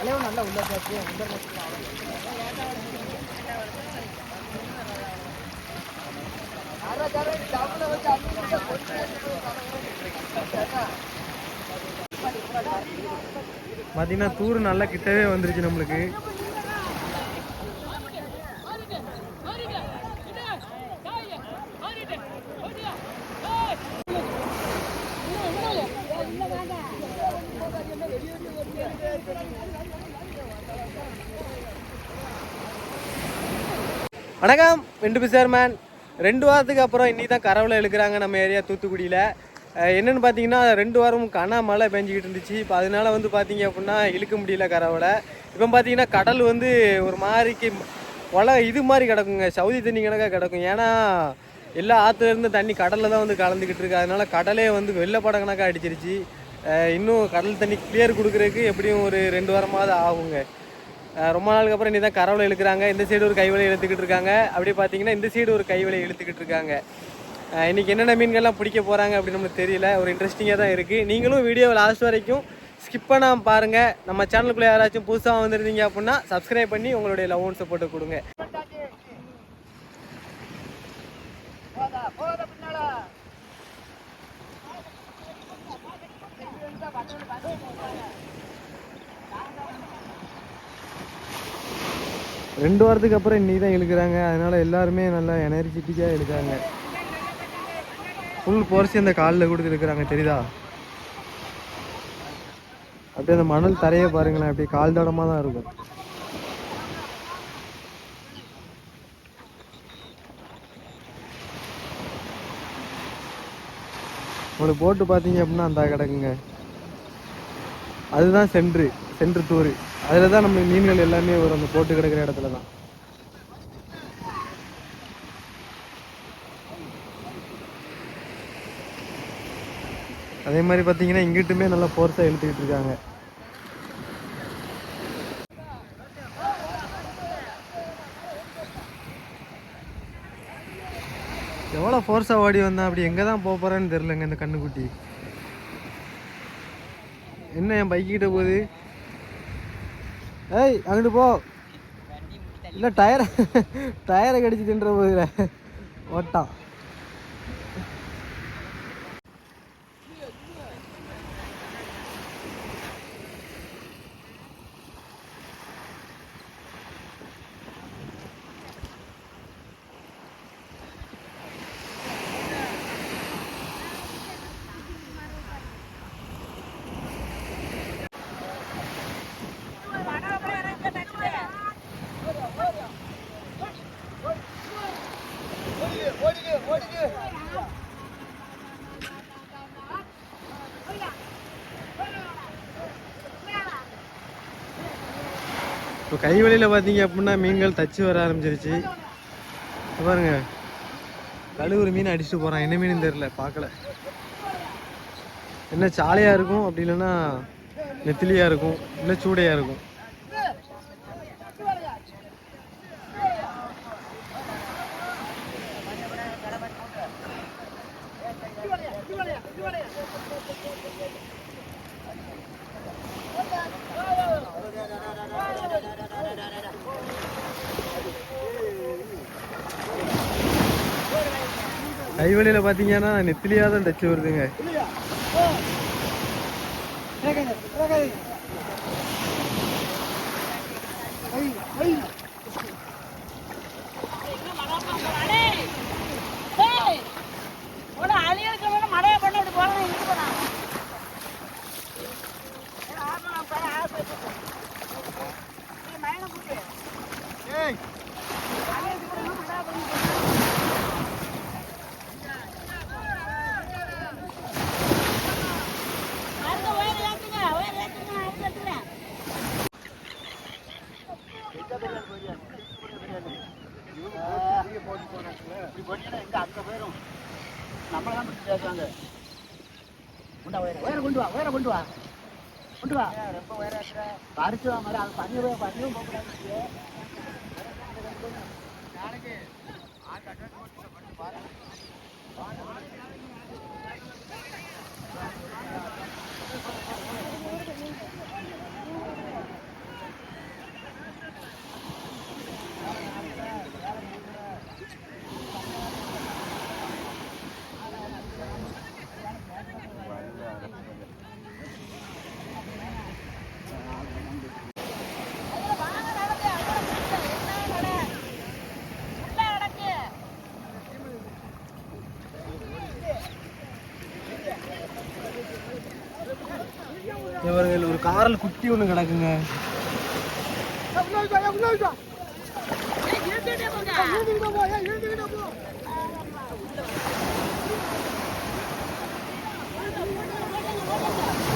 அலைவும் நல்லா உள்ள போச்சு உள்ள பார்த்தீங்கன்னா தூர் நல்லா கிட்டவே வந்துருச்சு நம்மளுக்கு. வணக்கம் ரெண்டு பிசர்மேன் ரெண்டு வாரத்துக்கு அப்புறம் இன்றைக்கி தான் கரவில் இழுக்கிறாங்க நம்ம ஏரியா தூத்துக்குடியில். என்னென்னு பார்த்தீங்கன்னா ரெண்டு வாரம் கனா மழை பெஞ்சிக்கிட்டு இருந்துச்சு. இப்போ அதனால வந்து பார்த்தீங்க அப்படின்னா இழுக்க முடியல கரவில். இப்போ பார்த்தீங்கன்னா கடல் வந்து ஒரு மாதிரிக்கு உல இது மாதிரி கிடக்குங்க. சவுதி தண்ணி கணக்காக கிடக்கும். ஏன்னா எல்லா ஆற்றுலேருந்து தண்ணி கடலில் தான் வந்து கலந்துக்கிட்டு இருக்கு. அதனால கடலே வந்து வெள்ளப்பட கணக்காக அடிச்சிருச்சு. இன்னும் கடல் தண்ணி கிளியர் கொடுக்குறதுக்கு எப்படியும் ஒரு ரெண்டு வாரமாவது ஆகுங்க. ரொம்ப நாளுக்கு அப்புறம் இனி தான் கரவலை இழுக்கிறாங்க. இந்த சைடு ஒரு கைவலை இழுத்துக்கிட்டு இருக்காங்க. அப்படி பார்த்தீங்கன்னா இந்த சைடு ஒரு கைவலை இழுத்துக்கிட்டு இருக்காங்க. இன்றைக்கி இன்னைக்கு என்னென்ன மீன்கள்லாம் பிடிக்க போகிறாங்க அப்படின்னு நமக்கு தெரியல. ஒரு இன்ட்ரெஸ்டிங்காக தான் இருக்குது நீங்களும் வீடியோ லாஸ்ட் வரைக்கும் ஸ்கிப் பண்ணாமல் பாருங்கள் நம்ம சேனலுக்குள்ளே யாராச்சும் புதுசாக வந்திருந்தீங்க அப்படின்னா சப்ஸ்கிரைப் பண்ணி உங்களுடைய லவ் ஒன் சப்போர்ட்டை கொடுங்க. போதா போதா ரெண்டு வாரத்துக்கு அப்புறம் இன்னைக்கு தான் இழுக்கிறாங்க. அதனால் எல்லாருமே நல்லா எனர்ஜெட்டிக்காக இழுக்கிறாங்க. ஃபுல் பொறிச்சு அந்த காலில் கொடுத்து இழுக்கிறாங்க தெரியுதா? அப்படியே அந்த மணல் தரையை பாருங்களேன் அப்படியே கால் தடமாக தான் இருக்கும். உங்களுக்கு போட்டு பார்த்தீங்க அப்படின்னா அந்த கிடக்குங்க. அதுதான் சென்ட்ரு சென்ட்ரு தூர் அதில் தான் நம்ம மீன்கள் எல்லாமே வரும் அந்த போட்டு கிடக்கிற இடத்துல தான் அதே மாதிரி பார்த்தீங்கன்னா இங்கிட்டுமே நல்லா ஃபோர்ஸாக இழுத்துக்கிட்டு இருக்காங்க. எவ்வளோ ஃபோர்ஸாக ஓடி வந்தேன் அப்படி எங்கே தான் போக போகிறான்னு தெரிலங்க இந்த கண்ணுக்குட்டி. என்ன என் பைக்கிட்ட போகுது? ஏய் அங்கிட்டு போ. இல்லை டயரை டயரை கடிச்சு தின்ற போகுதுல ஓட்டான் இப்போ கைவழியில் பார்த்தீங்க அப்படின்னா மீன்கள் தச்சு வர ஆரம்பிச்சிருச்சு. பாருங்க. கழுவுற மீன் அடிச்சுட்டு போகிறான் என்ன மீன் தெரில பார்க்கல. என்ன சாலையாக இருக்கும் அப்படி இல்லைன்னா நெத்திலியாக இருக்கும் இல்லை சூடையாக இருக்கும். கைவழியில் பார்த்தீங்கன்னா நெத்திலியாக தான் தச்சு வருதுங்க நம்மள தான் பிடிச்சி பேசுவாங்க கொண்டா உயர உயர கொண்டு வா. கொண்டு வா. பறிச்சு வா மாதிரி அது பண்ணி போய் பண்ணியும் போகக்கூடாது இவர்கள் ஒரு காரில் குட்டி ஒன்று கிடக்குங்க.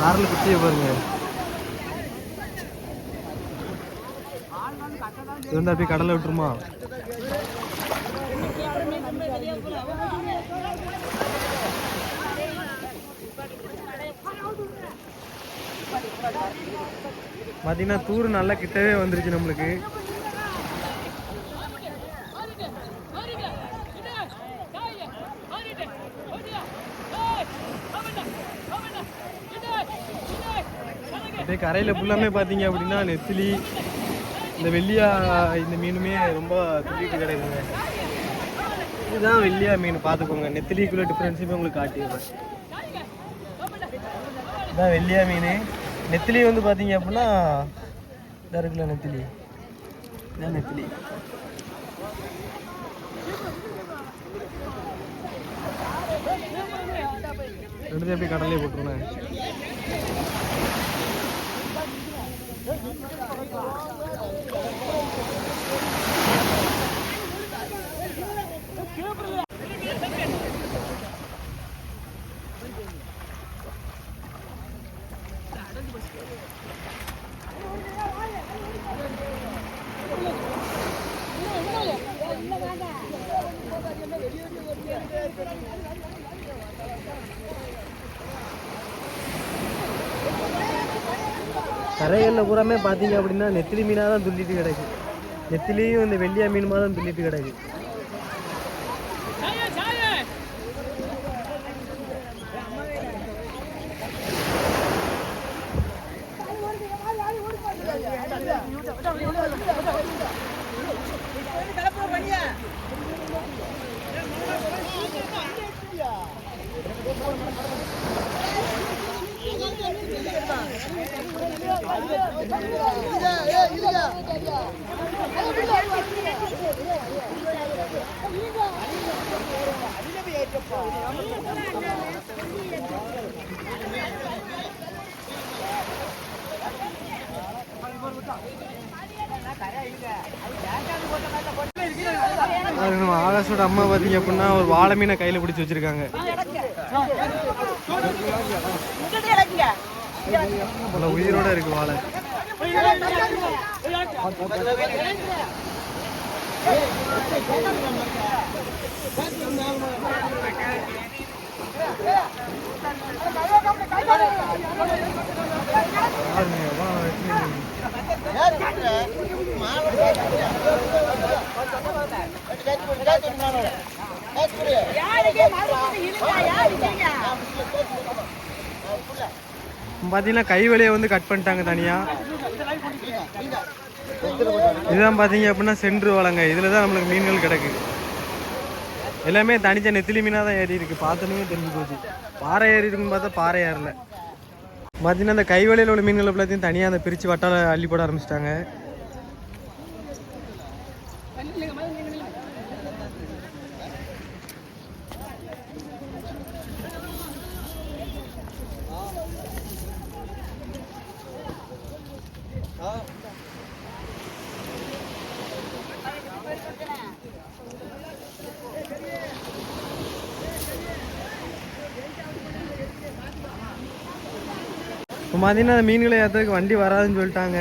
காரில் குட்டியை பாருங்க. இது வந்து அப்படியே கடலை விட்டுருமா? பார்த்தீங்கன்னா தூர் நல்லா கிட்டவே வந்துருச்சு நம்மளுக்கு. அப்படியே கரையில் ஃபுல்லாமே பார்த்தீங்க அப்படின்னா நெத்திலி இந்த வெள்ளியா இந்த மீனுமே ரொம்ப துள்ளிட்டு கிடைக்குங்க. இதுதான் வெள்ளியா மீன் பார்த்துக்கோங்க நெத்திலிக்குள்ள டிஃப்ரென்ஸுமே உங்களுக்கு காட்டிடுறேன். இதான் வெள்ளியா மீன். நெத்திலி வந்து பார்த்தீங்க அப்படின்னா இதாக இருக்குல்ல நெத்திலி? இதான் நெத்திலி? ரெண்டு அப்படியே கடல்லே போட்டுருவேன் கரைகளில் பூராமே பார்த்தீங்க அப்படின்னா நெத்திலி மீனாக தான் துள்ளிட்டு கிடக்கு. நெத்திலியும் இந்த வெள்ளியா மீனுமாக தான் துள்ளிட்டு கிடக்கு. ஆகாஷோட அம்மா பார்த்தீங்க அப்படின்னா ஒரு வாழை மீனை கையில் பிடிச்சி வச்சிருக்காங்க. பல உயிரோட இருக்கு வாழை. பாருங்க, பார்த்தீங்கன்னா கை வழியை வந்து கட் பண்ணிட்டாங்க தனியாக இதுதான் பார்த்தீங்க அப்படின்னா சென்று வளங்க. இதில் தான் நம்மளுக்கு மீன்கள் கிடக்கு. எல்லாமே தனித்த நெத்திலி மீனாக தான் ஏறி இருக்குது பார்த்தோன்னே தெரிஞ்சு போச்சு. பாறை ஏறி இருக்குன்னு பார்த்தா பாறை ஏறல. பார்த்தீங்கன்னா அந்த கை உள்ள மீன்கள் எல்லாத்தையும் தனியாக அந்த பிரித்து வட்டால அள்ளி போட ஆரம்பிச்சிட்டாங்க. இப்போ பார்த்தீங்கன்னா அந்த மீன்களை ஏற்றுறதுக்கு வண்டி வராதுன்னு சொல்லிட்டாங்க.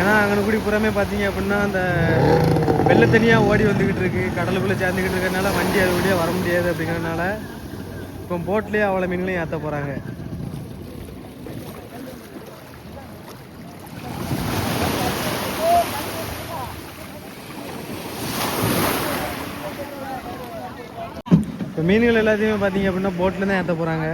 ஏன்னா அங்கே கூடி புறமே பார்த்தீங்க அப்படின்னா அந்த வெள்ளை தனியாக ஓடி வந்துக்கிட்டு இருக்கு. கடலுக்குள்ளே சேர்ந்துக்கிட்டு இருக்கிறனால வண்டி அது வழியாக வர முடியாது அப்படிங்கிறதுனால இப்போ போட்லேயே அவ்வளோ மீன்களையும் ஏற்ற போகிறாங்க இப்போ மீன்கள் எல்லாத்தையுமே பார்த்தீங்க அப்படின்னா போட்டில் தான் ஏற்ற போகிறாங்க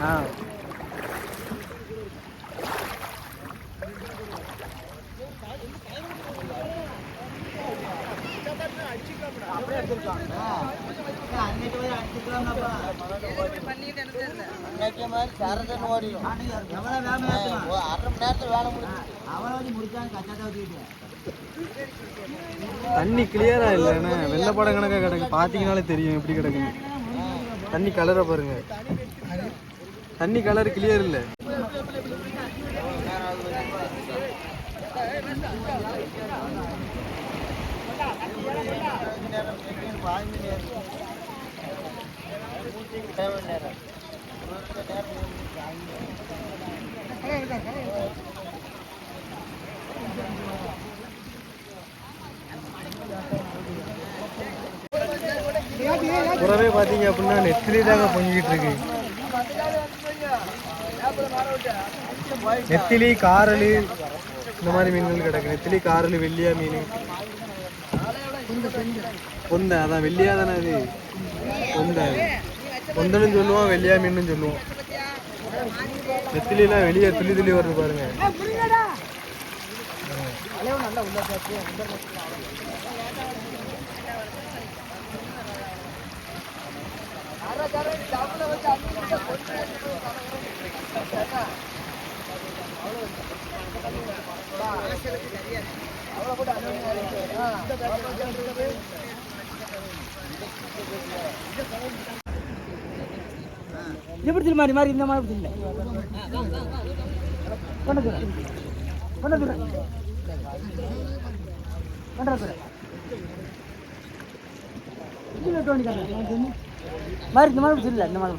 ஆ அப்படியே அன்னைக்கு போய் அடிச்சுக்கலாம்ப்பா மாதிரி ஓடிடும் அரை மணி நேரத்தில் வேலை முடியும் அவளை முடிச்சாங்க கச்சாட்டை ஊற்றிட்டு தண்ணி கிளியரா இல்லைண்ணே வெள்ளப்பட கணக்காக கிடக்கு. பார்த்தீங்கனாலே தெரியும் எப்படி கிடக்குன்னு. தண்ணி கலரை பாருங்க. தண்ணி கலர் கிளியர் இல்லை. புறவே பார்த்தீங்க அப்படின்னா நெத்திலி தாங்க பொங்கிட்டு இருக்கு. நெத்திலி காரல் இந்த மாதிரி மீன்கள் கிடக்கு. நெத்திலி காரல் வெள்ளியா மீன். பொந்த அதான் வெள்ளியா தானே அது? பொந்த பொந்தனும் சொல்லுவோம் வெள்ளியா மீன் சொல்லுவோம். நெத்திலிலாம் வெளியே துளி துளி வருது பாருங்க. எப்படி மாதிரி மாதிரி இந்த மாதிரி இல்லை கொண்டு கொண்டு கொண்டு மாதிரி இந்த மாதிரி இல்லை இந்த மாதிரி.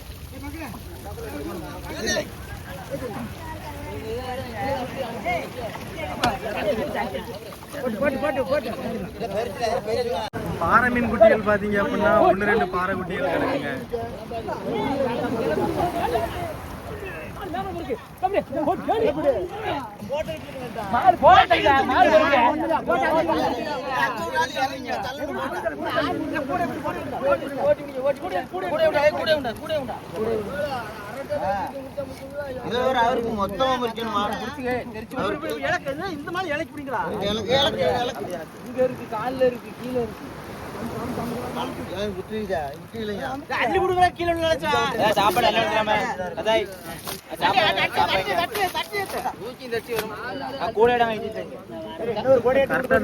பாறை மீன் குட்டிகள் பார்த்தீங்க அப்படின்னா ஒன்று ரெண்டு பாறை குட்டிகள் கிடக்குங்க. அவருக்கு மொத்தமா முடிக்கணுமா இந்த மாதிரி இலைக்கு பிடிங்களா இங்க இருக்கு கால்ல இருக்கு கீழே இருக்கு. கீழே சாப்பாடு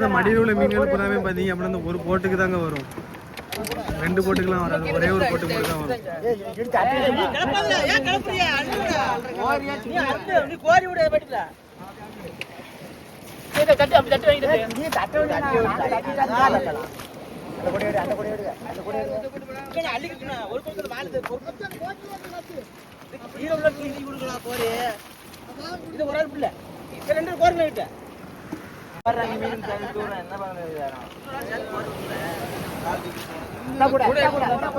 மடியில் மீன்கள் பூராமே பார்த்தீங்க அப்படின்னா ஒரு போட்டுக்கு தாங்க வரும் ரெண்டு போட்டுக்கெல்லாம் வராது ஒரே ஒரு போட்டுக்கு மட்டும் தான் வரும் கோரி தட்டு அப்படி தட்டு வாங்கிட்டு நீ தட்டு அந்த கொடி எடு அந்த கொடி எடு அந்த கொடி எடு அள்ளிக்கிட்டு ஒரு பக்கத்துல மாலுது ஒரு பக்கத்துல கீழே உள்ள தூக்கி கொடுக்கலாம் கோரி இது ஒரு ஆள் பிள்ளை. இது ரெண்டு கோரி கிட்ட. என்ன கூட இந்தா கூட இந்தா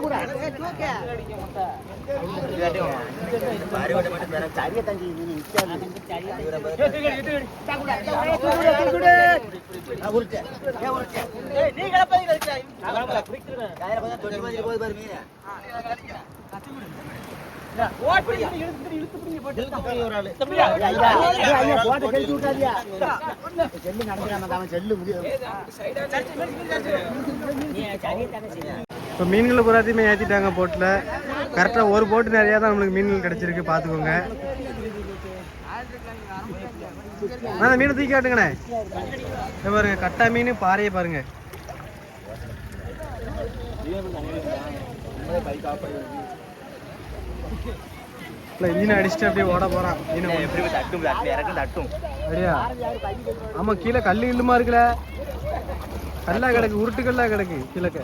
கூட. இப்போ மீன்களை பூராத்தையுமே ஏற்றிட்டாங்க போட்டில் கரெக்டாக ஒரு போட்டு நிறையா தான் நம்மளுக்கு மீன்கள் கிடச்சிருக்கு பார்த்துக்கோங்க. அந்த மீனை தூக்கி காட்டுங்கண்ணே. பாருங்க கட்டா மீன் பாறையை பாருங்க. இல்லை மீனை அடிச்சுட்டு அப்படியே ஓட போகிறான் மீனை எப்படி தட்டும் இறக்கும் தட்டும். அப்படியா? ஆமாம் கீழே கல் இல்லுமா இருக்குல்ல? கல்லா கிடக்கு உருட்டுக்கல்லா கிடக்கு கீழக்க.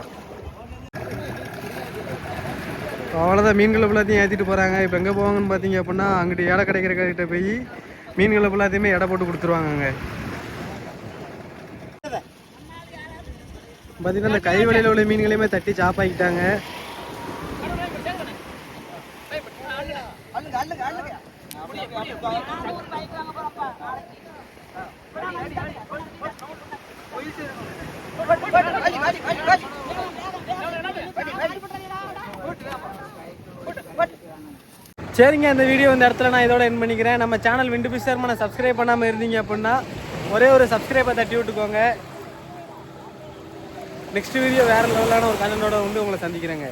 அவ்வளோதான் மீன்களை ஃபுல்லாத்தையும் ஏற்றிட்டு போகிறாங்க இப்போ எங்கே போவாங்கன்னு பார்த்தீங்க அப்படின்னா அங்கிட்டு இடம் கிடைக்கிற கிட்ட போய் மீன்களை ஃபுல்லாத்தையுமே எடை போட்டு கொடுத்துருவாங்க அங்கே. பார்த்தீங்கன்னா இந்த கை வலையில் உள்ள மீன்களையுமே தட்டி சாப்பாக்கிட்டாங்க சரிங்க இந்த வீடியோ இந்த இடத்துல நான் இதோட என் பண்ணிக்கிறேன். நம்ம சேனல் விண்டு பிஸ்டர் நான் சப்ஸ்கிரைப் பண்ணாமல் இருந்தீங்க அப்படின்னா ஒரே ஒரு சப்ஸ்கிரைபை தட்டி விட்டுக்கோங்க. நெக்ஸ்ட் வீடியோ வேறு லெவலான ஒரு கண்டனோட வந்து உங்களை சந்திக்கிறேங்க.